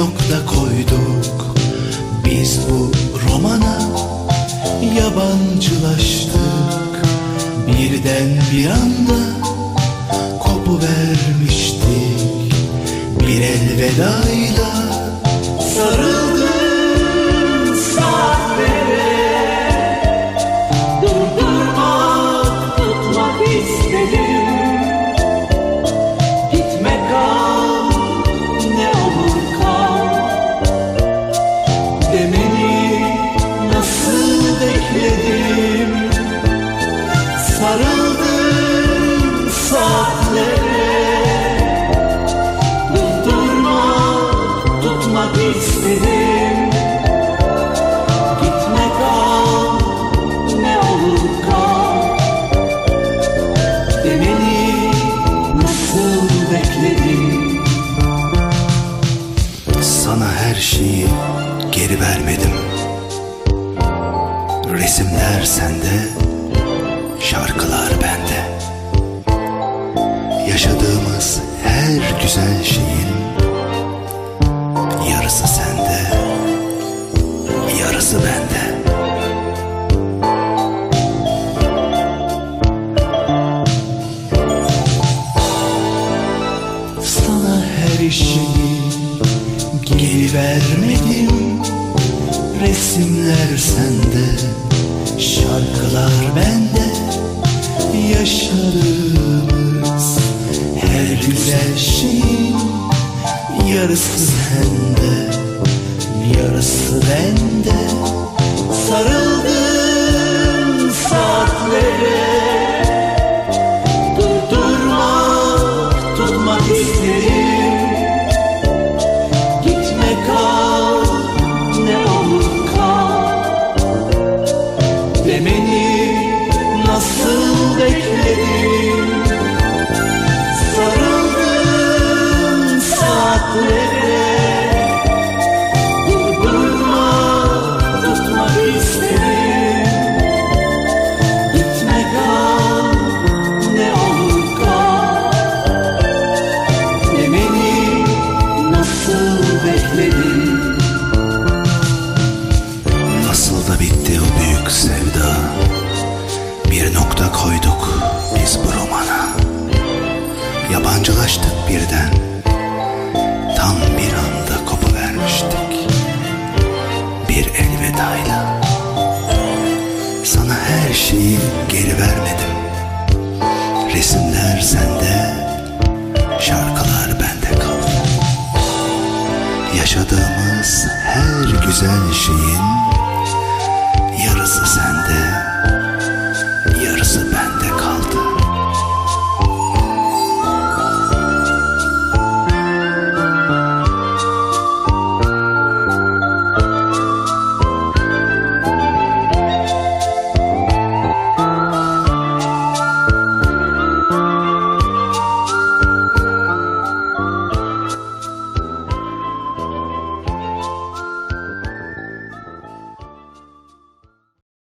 nokta koyduk. Biz bu romana yabancılaştık. Birden bir anda kopuvermiştik Bir elvedayla sarıldım istedim Gitme kal, ne olur kal. Demeni nasıl bekledim Sana her şeyi geri vermedim. Resimler sende, Yarısı sende, yarısı bende. Sana her şeyi geri vermedim. Resimler sende, şarkılar bende. Yaşadığımız her güzel şeyin Yarısı sende, yarısı bende bitti o büyük sevda. Bir nokta koyduk biz bu romana. Yabancılaştık birden. Tam bir anda kopuvermiştik. Bir elvedayla. Sana her şeyi geri vermedim. Resimler sende Şarkılar bende kaldı. Yaşadığımız her güzel şeyin